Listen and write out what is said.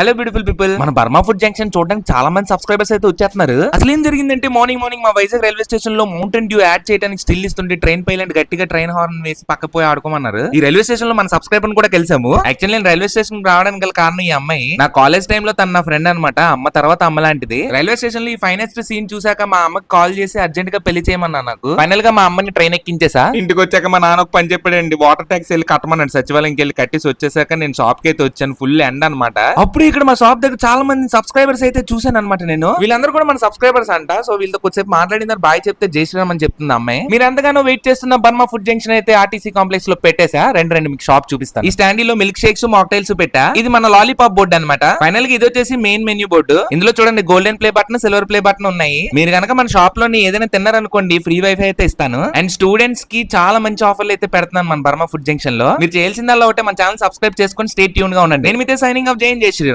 Hello beautiful people మన Burma food junction చూడడానికి చాలా మంది సబ్స్క్రైబర్స్ అయితే వచ్చేస్తున్నారు. అసలు ఏం జరిగిందంటే మార్నింగ్ మార్నింగ్ మా వైజాగ్ రైల్వే స్టేషన్లో మౌంటైన్ డ్యూ యాడ్ చేయడానికి స్టిల్ ఇస్తుంటే ట్రైన్ పైలట్ గట్టిగా ట్రైన్ హార్న్ వేసి పక్క పోయి ఆడుకోమన్నారు. ఈ రైల్వే స్టేషన్లో మన సబ్స్క్రైబర్ కూడా కలిసాము యాక్చువల్లీ నేను రైల్వే స్టేషన్ రావడానికి గల కారణం ఈ అమ్మాయి. నా కాలేజ్ టైం లో తన నా ఫ్రెండ్ అనమాట అమ్మ తర్వాత అమ్మ లాంటిది. రైల్వే స్టేషన్లో ఈ ఫైనెస్ట్ సీన్ చూసాక మా అమ్మకి కాల్ చేసి అర్జెంట్గా పెళ్ళి చేయమన్నా నాకు. ఫైనల్గా మా అమ్మని ట్రైన్ ఎక్కించేసా. ఇంటికి వచ్చాక మా నాన్న పని చెప్పాడండి. వాటర్ ట్యాక్స్ వెళ్ళి కట్టమన్నాడు. సచివాలయంకి వెళ్ళి కట్టేసి వచ్చేసాక నేను షాప్కి అయితే వచ్చాను. ఫుల్ ఎండ్ అనమాట అప్పుడు ఇక్కడ మా షాప్ దగ్గర చాలా మంది సబ్స్క్రైబర్స్ అయితే చూశాను అనమాట నేను. వీళ్ళందరూ కూడా మన సబ్స్క్రైబర్స్ అంట. సో వీళ్ళతో కొద్దిసేపు మాట్లాడిన బాయ్ చెప్తే జై శ్రీరామ్ అని చెప్తుంది అమ్మాయి. మీరు ఎంతగానో వెయిట్ చేస్తున్న బర్మా ఫుడ్ జంక్షన్ అయితే ఆర్టీసీ కాంప్లెక్స్లో పెట్టేసా రెండు రెండు మీకు షాప్ చూపిస్తాను. ఈ స్టాండీ లో మిల్క్ షేక్స్ మాక్టైల్స్ పెట్టా. ఇది మన లాలీపాప్ బోర్డు అనమాట ఫైనల్గా ఇది వచ్చేసి మెయిన్ మెన్యూ బోర్డు ఇందులో చూడండి golden play button silver play button ఉన్నాయి. మీరు కనుక మన షాప్లోని ఏదైనా తిన్నారనుకోండి ఫ్రీ వైఫై అయితే ఇస్తాను. అండ్ స్టూడెంట్స్కి చాలా మంచి ఆఫర్లు అయితే పెడుతున్నాను మన బర్మా ఫుడ్ జంక్షన్లో. మీరు చేయాల్సిందల్లా ఒకటే మన ఛానల్ సబ్స్క్రైబ్ చేసుకొని స్టేట్ ట్యూన్గా ఉండండి. నేను మీతో సైనింగ్ ఆఫ్ జైన్ జై శ్రీరామ్.